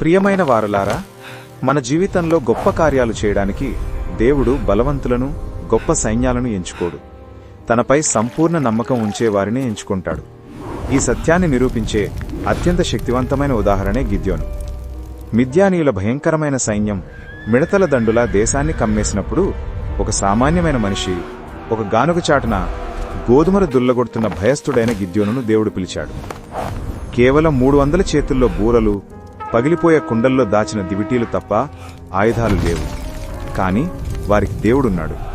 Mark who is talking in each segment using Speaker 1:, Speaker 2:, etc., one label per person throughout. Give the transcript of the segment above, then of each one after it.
Speaker 1: ప్రియమైన వారులారా మన జీవితంలో గొప్ప కార్యాలు చేయడానికి దేవుడు బలవంతులను గొప్ప సైన్యాలను ఎంచుకోడు. తనపై సంపూర్ణ నమ్మకం ఉంచే వారిని ఎంచుకుంటాడు. ఈ సత్యాన్ని నిరూపించే అత్యంత శక్తివంతమైన ఉదాహరణే గిద్యోను. మిద్యానీయుల భయంకరమైన సైన్యం మిడతల దండులా దేశాన్ని కమ్మేసినప్పుడు ఒక సామాన్యమైన మనిషి ఒక గానుగ చాటున గోధుమలు దుల్లగొడుతున్న భయస్థుడైన గిద్యోనును దేవుడు పిలిచాడు. కేవలం మూడు వందల చేతుల్లో బూరలు పగిలిపోయే కుండల్లో దాచిన దివిటీలు తప్ప ఆయుధాలు లేవు. కాని వారికి దేవుడున్నాడు.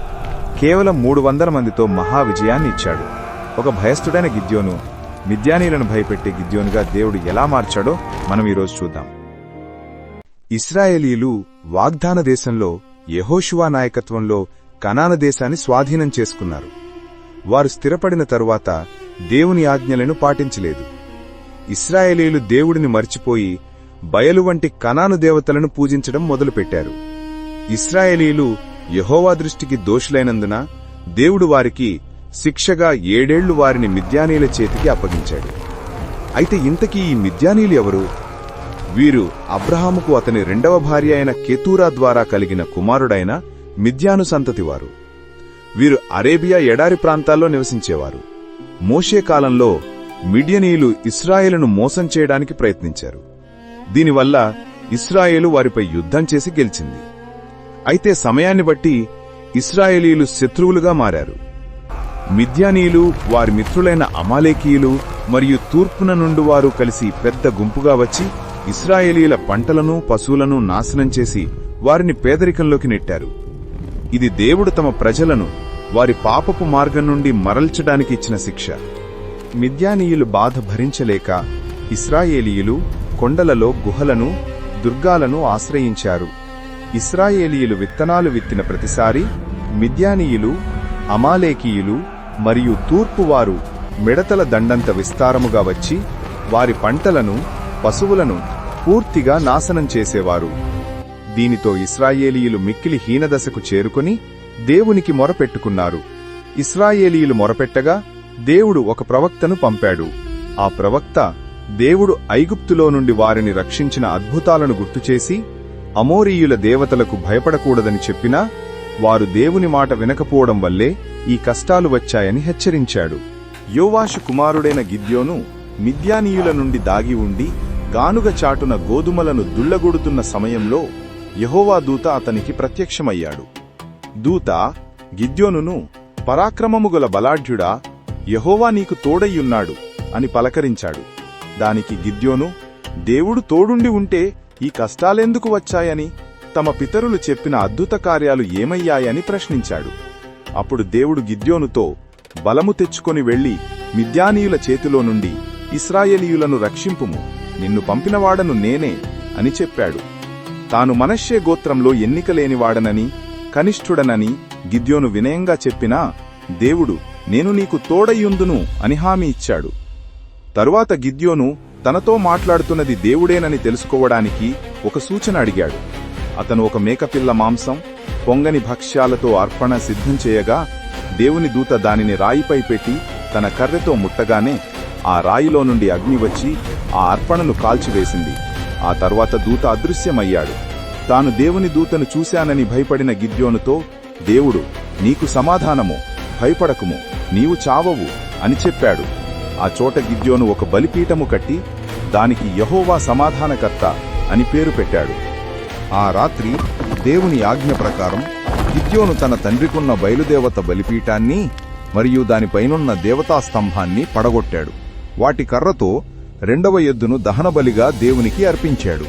Speaker 1: కేవలం మూడు వందల మందితో మహా విజయాన్ని ఇచ్చాడు. ఒక భయస్థుడైన గిద్యోను మిద్యానీలను భయపెట్టే గిద్యోనుగా దేవుడు ఎలా మార్చాడో మనం ఈరోజు చూద్దాం. ఇస్రాయేలీలు వాగ్దాన దేశంలో యహోషువా నాయకత్వంలో కనాన దేశాన్ని స్వాధీనం చేసుకున్నారు. వారు స్థిరపడిన తరువాత దేవుని ఆజ్ఞలను పాటించలేదు. ఇస్రాయేలీలు దేవుడిని మర్చిపోయి బయలు వంటి కనాను దేవతలను పూజించడం మొదలుపెట్టారు. ఇస్రాయేలీలు యహోవా దృష్టికి దోషులైనందున దేవుడు వారికి శిక్షగా ఏడేళ్ళు వారిని మిద్యానీల చేతికి అప్పగించాడు. అయితే ఇంతకీ ఈ మిద్యానీలు ఎవరు? వీరు అబ్రహాముకు అతని రెండవ భార్య అయిన కెతూరా ద్వారా కలిగిన కుమారుడైన మిద్యాను సంతతివారు వీరు అరేబియా ఎడారి ప్రాంతాల్లో నివసించేవారు. మోషే కాలంలో మిడియనీయులు ఇస్రాయేలును మోసం చేయడానికి ప్రయత్నించారు. దీనివల్ల ఇస్రాయేలు వారిపై యుద్ధం చేసి గెలిచింది. అయితే సమయాన్ని బట్టి ఇస్రాయేలీలు శత్రువులుగా మారారు. మిథ్యానీయులు వారి మిత్రులైన అమాలేకీయులు మరియు తూర్పున నుండి వారు కలిసి పెద్ద గుంపుగా వచ్చి ఇస్రాయేలీల పంటలను పశువులను నాశనం చేసి వారిని పేదరికంలోకి నెట్టారు. ఇది దేవుడు తమ ప్రజలను వారి పాపపు మార్గం నుండి మరల్చడానికి ఇచ్చిన శిక్ష. మిథ్యానీయులు బాధ భరించలేక ఇస్రాయేలీయులు కొండలలో గుహలను దుర్గాలను ఆశ్రయించారు. ఇస్రాయేలీయులు విత్తనాలు విత్తిన ప్రతిసారి మిద్యానీయులు అమాలేకీయులు మరియు తూర్పువారు మిడతల దండంత విస్తారముగా వచ్చి వారి పంటలను పశువులను పూర్తిగా నాశనం చేసేవారు. దీనితో ఇస్రాయేలీయులు మిక్కిలి హీనదశకు చేరుకొని దేవునికి మొరపెట్టుకున్నారు. ఇస్రాయేలీయులు మొరపెట్టగా దేవుడు ఒక ప్రవక్తను పంపాడు. ఆ ప్రవక్త దేవుడు ఐగుప్తులో నుండి వారిని రక్షించిన అద్భుతాలను గుర్తుచేసి అమోరీయుల దేవతలకు భయపడకూడదని చెప్పినా వారు దేవుని మాట వినకపోవడం వల్లే ఈ కష్టాలు వచ్చాయని హెచ్చరించాడు. యోవాషు కుమారుడైన గిద్యోను మిద్యానీయుల నుండి దాగి ఉండి గానుగ చాటున గోధుమలను దుళ్ళగొడుతున్న సమయంలో యహోవా దూత అతనికి ప్రత్యక్షమయ్యాడు. దూత గిద్యోనును పరాక్రమముగల బలాఢ్యుడా యహోవా నీకు తోడయ్యున్నాడు అని పలకరించాడు. దానికి గిద్యోను దేవుడు తోడుండి ఉంటే ఈ కష్టాలెందుకు వచ్చాయని తమ పితరులు చెప్పిన అద్భుత కార్యాలు ఏమయ్యాయని ప్రశ్నించాడు. అప్పుడు దేవుడు గిద్యోనుతో బలము తెచ్చుకొని వెళ్ళి మిద్యానీయుల చేతిలో నుండి ఇస్రాయేలీయులను రక్షింపుము నిన్ను పంపినవాడను నేనే అని చెప్పాడు. తాను మనష్యే గోత్రంలో ఎన్నికలేనివాడనని కనిష్ఠుడనని గిద్యోను వినయంగా చెప్పినా దేవుడు నేను నీకు తోడయ్యుందును అని హామీ ఇచ్చాడు. తరువాత గిద్యోను తనతో మాట్లాడుతున్నది దేవుడేనని తెలుసుకోవడానికి ఒక సూచన అడిగాడు. అతను ఒక మేకపిల్ల మాంసం పొంగని భక్ష్యాలతో అర్పణ సిద్ధం చేయగా దేవుని దూత దానిని రాయిపై పెట్టి తన కర్రెతో ముట్టగానే ఆ రాయిలో నుండి అగ్ని వచ్చి ఆ అర్పణను కాల్చివేసింది. ఆ తర్వాత దూత అదృశ్యమయ్యాడు. తాను దేవుని దూతను చూశానని భయపడిన గిద్యోనుతో దేవుడు నీకు సమాధానము భయపడకుము నీవు చావవు అని చెప్పాడు. ఆ చోట గిద్యోను ఒక బలిపీఠము కట్టి దానికి యహోవా సమాధానకర్త అని పేరు పెట్టాడు. ఆ రాత్రి దేవుని ఆజ్ఞ ప్రకారం గిద్యోను తన తండ్రికున్న బయలుదేవత బలిపీఠాన్ని మరియు దానిపైనున్న దేవతా స్తంభాన్ని పడగొట్టాడు. వాటి కర్రతో రెండవ ఎద్దును దహనబలిగా దేవునికి అర్పించాడు.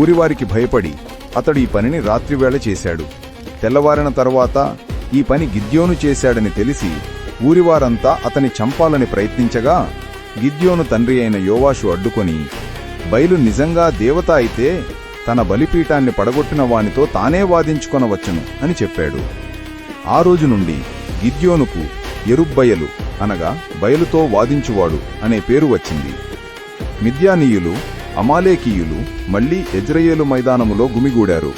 Speaker 1: ఊరివారికి భయపడి అతడు ఈ పనిని రాత్రివేళ చేశాడు. తెల్లవారిన తర్వాత ఈ పని గిద్యోను చేశాడని తెలిసి ఊరివారంతా అతని చంపాలని ప్రయత్నించగా గిద్యోను తండ్రి అయిన యోవాషు అడ్డుకొని బయలు నిజంగా దేవత అయితే తన బలిపీఠాన్ని పడగొట్టిన వానితో తానే వాదించుకొనవచ్చును అని చెప్పాడు. ఆ రోజు నుండి గిద్యోనుకు ఎరుబ్బయలు అనగా బయలుతో వాదించువాడు అనే పేరు వచ్చింది. మిద్యానీయులు అమాలేకీయులు మళ్ళీ ఎజ్రయేలు మైదానములో గుమిగూడారు.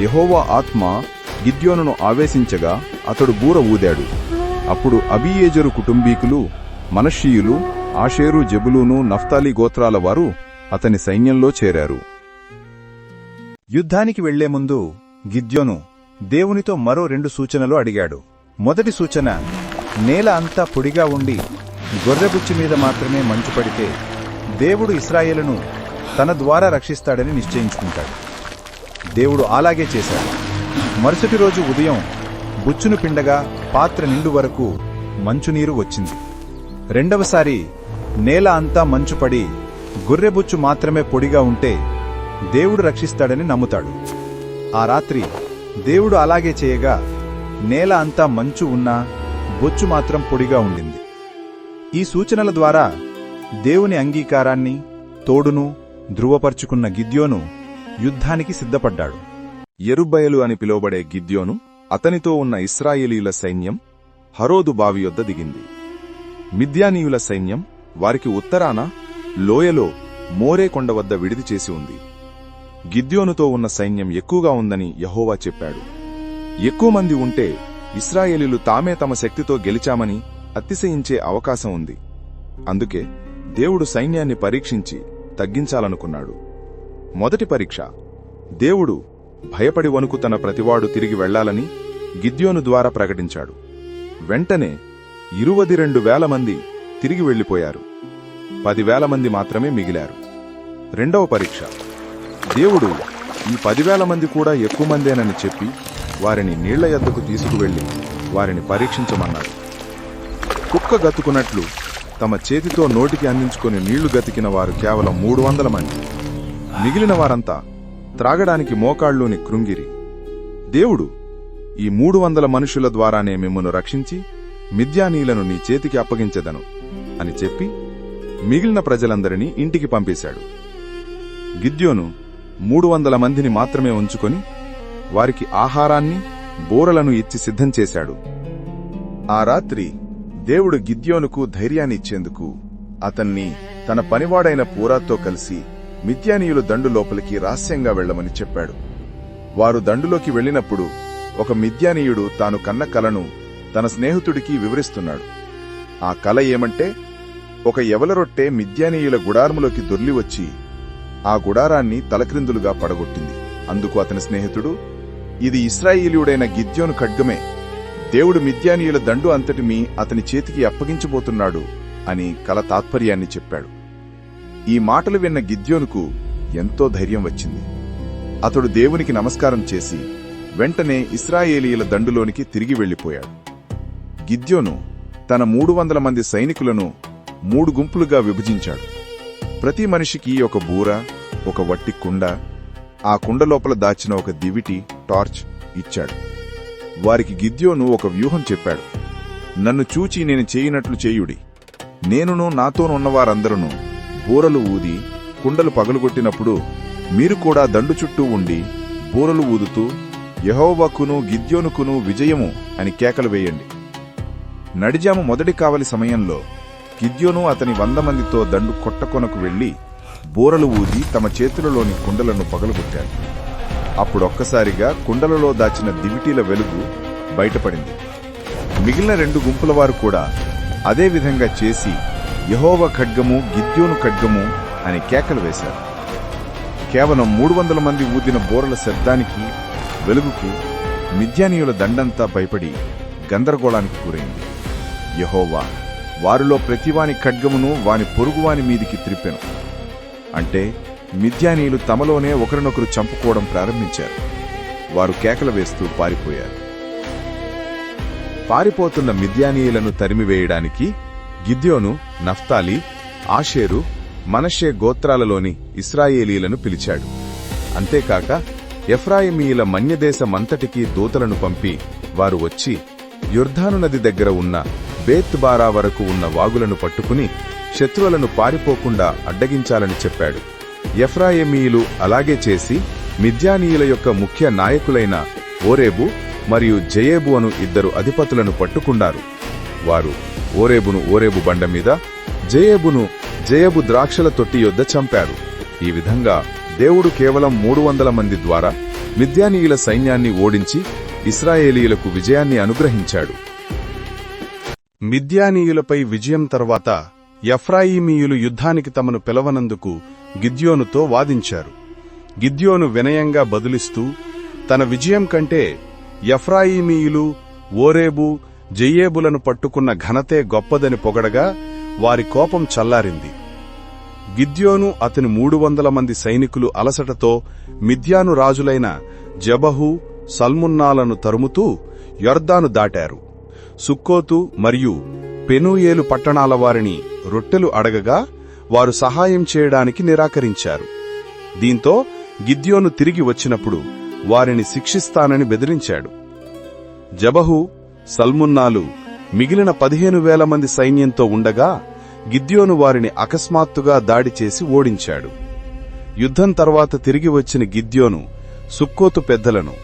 Speaker 1: యహోవా ఆత్మ గిద్యోనును ఆవేశించగా అతడు బూర ఊదాడు. అప్పుడు అబియేజరు కుటుంబీకులు మనషీయులు ఆషేరు జబులూను నఫ్తాలి గోత్రాల వారు అతని సైన్యంలో చేరారు. యుద్ధానికి వెళ్ళే ముందు గిద్యోను దేవునితో మరో రెండు సూచనలు అడిగాడు. మొదటి సూచన నేల అంతా పొడిగా ఉండి గొర్రెబుచ్చి మీద మాత్రమే మంచు పడితే దేవుడు ఇస్రాయేలును తన ద్వారా రక్షిస్తాడని నిశ్చయించుకుంటాడు. దేవుడు అలాగే చేశాడు. మరుసటి రోజు ఉదయం బుచ్చును పిండగా పాత్ర నిండు వరకు మంచునీరు వచ్చింది. రెండవసారి నేల అంతా మంచుపడి గొర్రెబుచ్చు మాత్రమే పొడిగా ఉంటే దేవుడు రక్షిస్తాడని నమ్ముతాడు. ఆ రాత్రి దేవుడు అలాగే చేయగా నేల అంతా మంచు ఉన్నా బొచ్చు మాత్రం పొడిగా ఉండింది. ఈ సూచనల ద్వారా దేవుని అంగీకారాన్ని తోడును ధృవపరుచుకున్న గిద్యోను యుద్ధానికి సిద్ధపడ్డాడు.
Speaker 2: ఎరుబయలు అని పిలువబడే గిద్యోను అతనితో ఉన్న ఇస్రాయేలీయుల సైన్యం హరోదు బావి యొద్ద దిగింది. మిద్యానీయుల సైన్యం వారికి ఉత్తరాన లోయలో మోరే కొండ వద్ద విడిది చేసి ఉంది. గిద్యోనుతో ఉన్న సైన్యం ఎక్కువగా ఉందని యహోవా చెప్పాడు. ఎక్కువ మంది ఉంటే ఇస్రాయేలీలు తామే తమ శక్తితో గెలిచామని అతిశయించే అవకాశం ఉంది. అందుకే దేవుడు సైన్యాన్ని పరీక్షించి తగ్గించాలనుకున్నాడు. మొదటి పరీక్ష దేవుడు భయపడి వణుకు తన ప్రతివాడు తిరిగి వెళ్ళాలని గిద్యోను ద్వారా ప్రకటించాడు. వెంటనే ఇరువది రెండు వేల మంది తిరిగి వెళ్ళిపోయారు పదివేల మంది మాత్రమే మిగిలారు. రెండవ పరీక్ష. దేవుడు ఈ పదివేల మంది కూడా ఎక్కువ మందేనని చెప్పి వారిని నీళ్ళ ఎద్దకు తీసుకువెళ్ళి వారిని పరీక్షించమన్నాడు. కుక్క గతుకున్నట్లు తమ చేతితో నోటికి అందించుకొని నీళ్ళు గతికిన వారు కేవలం మూడు వందల మంది. మిగిలిన వారంతా త్రాగడానికి మోకాళ్ళలోని కృంగిరి. దేవుడు ఈ మూడు వందల మనుషుల ద్వారానే మిమ్మను రక్షించి మిథ్యానీలను నీ చేతికి అప్పగించదను అని చెప్పి మిగిలిన ప్రజలందరినీ ఇంటికి పంపేశాడు. గిద్యోను మూడు వందల మందిని మాత్రమే ఉంచుకొని వారికి ఆహారాన్ని బోరలను ఇచ్చి సిద్ధం చేశాడు. ఆ రాత్రి దేవుడు గిద్యోనుకు ధైర్యాన్ని ఇచ్చేందుకు అతన్ని తన పనివాడైన పూరాతో కలిసి మిథ్యానీయులు దండు లోపలికి రహస్యంగా వెళ్ళమని చెప్పాడు. వారు దండులోకి వెళ్ళినప్పుడు ఒక మిథ్యానీయుడు తాను కన్న కలను తన స్నేహితుడికి వివరిస్తున్నాడు. ఆ కల ఏమంటే ఒక ఎవలరొట్టె మిథ్యానీయుల గుడారములోకి దొర్లివచ్చి ఆ గుడారాన్ని తలక్రిందులుగా పడగొట్టింది. అందుకు అతని స్నేహితుడు ఇది ఇస్రాయిలీయుడైన గిద్యోను ఖడ్గమే దేవుడు మిథ్యానీయుల దండు అంతటిమీ అతని చేతికి అప్పగించబోతున్నాడు అని కల తాత్పర్యాన్ని చెప్పాడు. ఈ మాటలు విన్న గిద్యోనుకు ఎంతో ధైర్యం వచ్చింది. అతడు దేవునికి నమస్కారం చేసి వెంటనే ఇస్రాయేలీయుల దండులోనికి తిరిగి వెళ్ళిపోయాడు గిద్యోను తన మూడు వందల మంది సైనికులను మూడు గుంపులుగా విభజించాడు. ప్రతి మనిషికి ఒక బూర ఒక వట్టి కుండ ఆ కుండ లోపల దాచిన ఒక దివిటి టార్చ్ ఇచ్చాడు. వారికి గిద్యోను ఒక వ్యూహం చెప్పాడు. నన్ను చూచి నేను చేయినట్లు చేయుడి. నేనును నాతోనున్నవారందరూ బూరలు ఊది కుండలు పగలుగొట్టినప్పుడు మీరు కూడా దండు చుట్టూ ఉండి బూరలు ఊదుతూ యహోవకును గిద్యోనుకును విజయము అని కేకలు వేయండి. నడిజాము మొదటి కావలి సమయంలో గిద్యోను అతని వంద మందితో దండు కొట్టకొనకు వెళ్ళి బూరలు ఊది తమ చేతులలోని కుండలను పగలగొట్టారు అప్పుడొక్కసారిగా కుండలలో దాచిన దివిటీల వెలుగు బయటపడింది. మిగిలిన రెండు గుంపుల వారు కూడా అదే విధంగా చేసి యహోవ ఖడ్గము గిద్యోను ఖడ్గము అని కేకలు వేశారు. కేవలం మూడు వందల మంది ఊదిన బోరల శబ్దానికి వెలుగుకు మిథ్యానీయుల దండంతా భయపడి గందరగోళానికి గురైంది. యహోవా వారిలో ప్రతివాని ఖడ్గమును వాని పొరుగువాని మీదికి త్రిప్పెను అంటే మిథ్యానీయులు తమలోనే ఒకరినొకరు చంపుకోవడం ప్రారంభించారు. వారు కేకలు వేస్తూ పారిపోయారు. పారిపోతున్న మిథ్యానీయులను తరిమివేయడానికి గిద్యోను నఫ్తాలి ఆషేరు మనషే గోత్రాలలోని ఇస్రాయేలీలను పిలిచాడు. అంతేకాక ఎఫ్రాయిమీయుల మన్యదేశమంతటికీ దూతలను పంపి వారు వచ్చి యుర్ధాను నది దగ్గర ఉన్న బేత్బారా వరకు ఉన్న వాగులను పట్టుకుని శత్రువులను పారిపోకుండా అడ్డగించాలని చెప్పాడు. ఎఫ్రాయిమీయులు అలాగే చేసి మిద్యానీయుల యొక్క ముఖ్య నాయకులైన ఓరేబు మరియు జయేబు అను ఇద్దరు అధిపతులను పట్టుకున్నారు. వారు ఓరేబును ఓరేబు బండ మీద జయేబును జయబు ద్రాక్షల తొట్టి యొద్ద చంపారు. ఈ విధంగా దేవుడు కేవలం మూడు వందల మంది ద్వారా మిద్యానీయుల సైన్యాన్ని ఓడించి ఇస్రాయేలీయులకు విజయాన్ని అనుగ్రహించాడు. మిద్యానీయులపై విజయం తర్వాత ఎఫ్రాయిమీయులు యుద్ధానికి తమను పిలవనందుకు గిద్యోనుతో వాదించారు.
Speaker 1: గిద్యోను వినయంగా బదులిస్తూ తన విజయం కంటే ఎఫ్రాయిమీయులు ఓరేబు జయ్యేబులను పట్టుకున్న ఘనతే గొప్పదని పొగడగా వారి కోపం చల్లారింది. గిద్యోను అతని మూడు వందల మంది సైనికులు అలసటతో మిథ్యాను రాజులైన జబహు సల్మున్నాలను తరుముతూ యొర్దాను దాటారు. సుక్కోతు మరియు పెనూయేలు పట్టణాల వారిని రొట్టెలు అడగగా వారు సహాయం చేయడానికి నిరాకరించారు. దీంతో గిద్యోను తిరిగి వచ్చినప్పుడు వారిని శిక్షిస్తానని బెదిరించాడు. జబహు సల్మున్నాలు మిగిలిన పదిహేను వేల మంది సైన్యంతో ఉండగా గిద్యోను వారిని అకస్మాత్తుగా దాడి చేసి ఓడించాడు. యుద్ధం తర్వాత తిరిగి వచ్చిన గిద్యోను సుక్కోతు పెద్దలను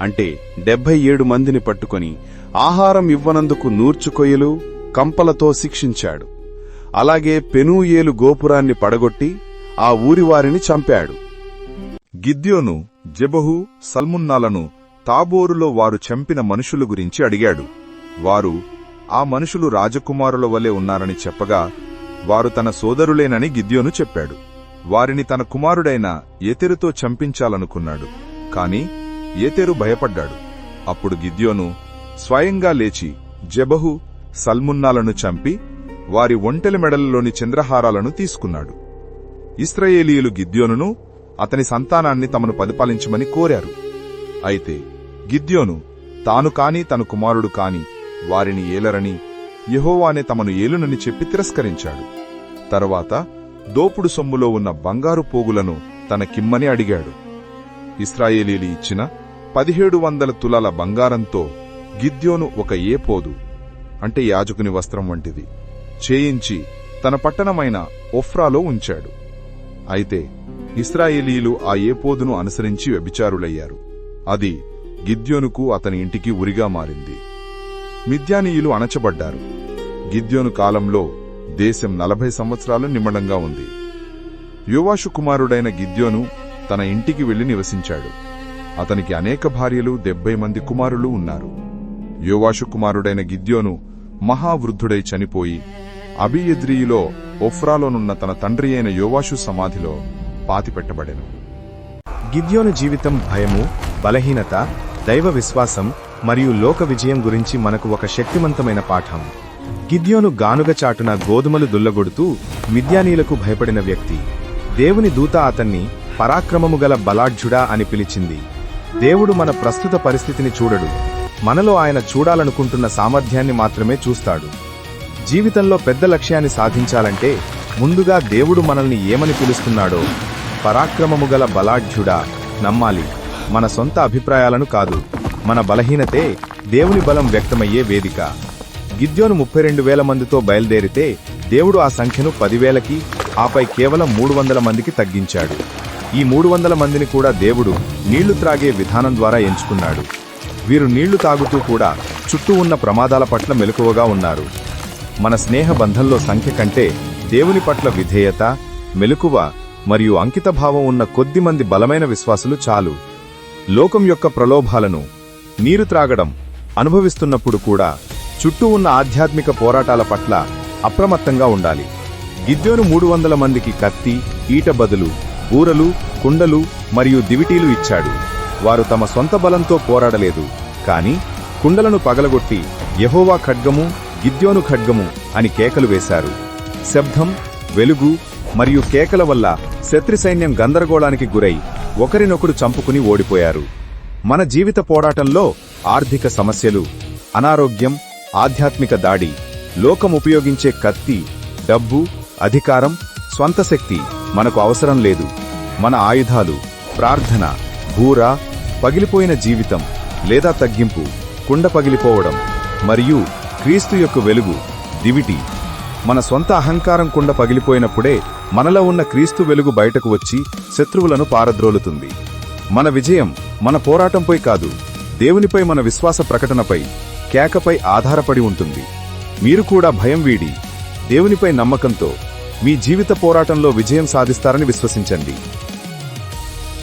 Speaker 1: అంటే డెబ్బై ఏడు మందిని పట్టుకొని ఆహారం ఇవ్వనందుకు నూర్చుకొయ్యలు కంపలతో శిక్షించాడు. అలాగే పెనూయేలు గోపురాన్ని పడగొట్టి ఆ ఊరివారిని చంపాడు.
Speaker 2: గిద్యోను జెబహు సల్మున్నాలను తాబోరులో వారు చంపిన మనుషుల గురించి అడిగాడు. వారు ఆ మనుషులు రాజకుమారుల వలె ఉన్నారని చెప్పగా వారు తన సోదరులేనని గిద్యోను చెప్పాడు. వారిని తన కుమారుడైన ఏతెరుతో చంపించాలనుకున్నాడు. కాని ఏతెరు భయపడ్డాడు. అప్పుడు గిద్యోను స్వయంగా లేచి జబహు సల్మున్నాలను చంపి వారి ఒంటెల మెడలలోని చంద్రహారాలను తీసుకున్నాడు. ఇస్రయేలీయులు గిద్యోనును అతని సంతానాన్ని తమను పరిపాలించమని కోరారు. అయితే గిద్యోను తాను కాని తన కుమారుడు కాని వారిని ఏలరని యహోవానే తమను ఏలునని చెప్పి తిరస్కరించాడు. తరువాత దోపుడు సొమ్ములో ఉన్న బంగారు పోగులను తన కిమ్మని అడిగాడు. ఇస్రాయేలీలు ఇచ్చిన పదిహేడు వందల తులాల బంగారంతో గిద్యోను ఒక ఏపోదు అంటే యాజకుని వస్త్రం వంటిది చేయించి తన పట్టణమైన ఒఫ్రాలో ఉంచాడు. అయితే ఇస్రాయేలీలు ఆ ఏపోదును అనుసరించి వ్యభిచారులయ్యారు. అది గిద్యోనుకు అతని ఇంటికి ఉరిగా మారింది. మిద్యానీయులు అణచబడ్డారు. గిద్యోను కాలంలో దేశం నలభై సంవత్సరాలు నిమ్మడంగా ఉంది. యోవాషు కుమారుడైన గిద్యోను తన ఇంటికి వెళ్ళి నివసించాడు. అతనికి అనేక భార్యలు డెబ్బై మంది కుమారులు ఉన్నారు. యోవాషు కుమారుడైన గిద్యోను మహావృద్ధుడై చనిపోయి అబియద్రియులో ఒఫ్రాలోనున్న తన తండ్రి అయిన యోవాషు సమాధిలో పాతిపెట్టబడెను.
Speaker 3: గిద్యోను జీవితం భయము బలహీనత దైవ విశ్వాసం మరియు లోక విజయం గురించి మనకు ఒక శక్తివంతమైన పాఠం. గిద్యోను గానుగ చాటున గోధుమలు దుల్లగొడుతూ మిద్యానీలకు భయపడిన వ్యక్తి. దేవుని దూత అతన్ని పరాక్రమము గల బలాఢ్యుడా అని పిలిచింది. దేవుడు మన ప్రస్తుత పరిస్థితిని చూడడు. మనలో ఆయన చూడాలనుకుంటున్న సామర్థ్యాన్ని మాత్రమే చూస్తాడు. జీవితంలో పెద్ద లక్ష్యాన్ని సాధించాలంటే ముందుగా దేవుడు మనల్ని ఏమని పిలుస్తున్నాడో పరాక్రమము గల బలాఢ్యుడా నమ్మాలి. మన సొంత అభిప్రాయాలను కాదు మన బలహీనతే దేవుని బలం వ్యక్తమయ్యే వేదిక. గిద్యోను ముప్పై రెండు వేల మందితో బయలుదేరితే దేవుడు ఆ సంఖ్యను పదివేలకి ఆపై కేవలం మూడు వందల మందికి తగ్గించాడు. ఈ మూడు వందల మందిని కూడా దేవుడు నీళ్ళు త్రాగే విధానం ద్వారా ఎంచుకున్నాడు. వీరు నీళ్ళు తాగుతూ కూడా చుట్టూ ఉన్న ప్రమాదాల పట్ల మెలకువగా ఉన్నారు. మన స్నేహ బంధంలో సంఖ్య కంటే దేవుని పట్ల విధేయత మెలకువ మరియు అంకితభావం ఉన్న కొద్ది మంది బలమైన విశ్వాసులు చాలు. లోకం యొక్క ప్రలోభాలను నీరు త్రాగడం అనుభవిస్తున్నప్పుడు కూడా చుట్టూ ఉన్న ఆధ్యాత్మిక పోరాటాల పట్ల అప్రమత్తంగా ఉండాలి. గిద్యోను మూడు వందల మందికి కత్తి ఈట బదులు ఊరలు కుండలు మరియు దివిటీలు ఇచ్చాడు. వారు తమ సొంత బలంతో పోరాడలేదు కాని కుండలను పగలగొట్టి యహోవా ఖడ్గము గిద్యోను ఖడ్గము అని కేకలు వేశారు. శబ్దం వెలుగు మరియు కేకల వల్ల శత్రు సైన్యం గందరగోళానికి గురై ఒకరినొకరు చంపుకుని ఓడిపోయారు. మన జీవిత పోరాటంలో ఆర్థిక సమస్యలు అనారోగ్యం ఆధ్యాత్మిక దాడి లోకం ఉపయోగించే కత్తి డబ్బు అధికారం స్వంత శక్తి మనకు అవసరం లేదు. మన ఆయుధాలు ప్రార్థన భూర పగిలిపోయిన జీవితం లేదా తగ్గింపు కుండ పగిలిపోవడం మరియు క్రీస్తు యొక్క వెలుగు దివిటి. మన సొంత అహంకారం కుండ పగిలిపోయినప్పుడే మనలో ఉన్న క్రీస్తు వెలుగు బయటకు వచ్చి శత్రువులను పారద్రోలుతుంది. మన విజయం మన పోరాటంపై కాదు దేవునిపై మన విశ్వాస ప్రకటనపై కేకపై ఆధారపడి ఉంటుంది. మీరు కూడా భయం వీడి దేవునిపై నమ్మకంతో మీ జీవిత పోరాటంలో విజయం సాధిస్తారని విశ్వసించండి.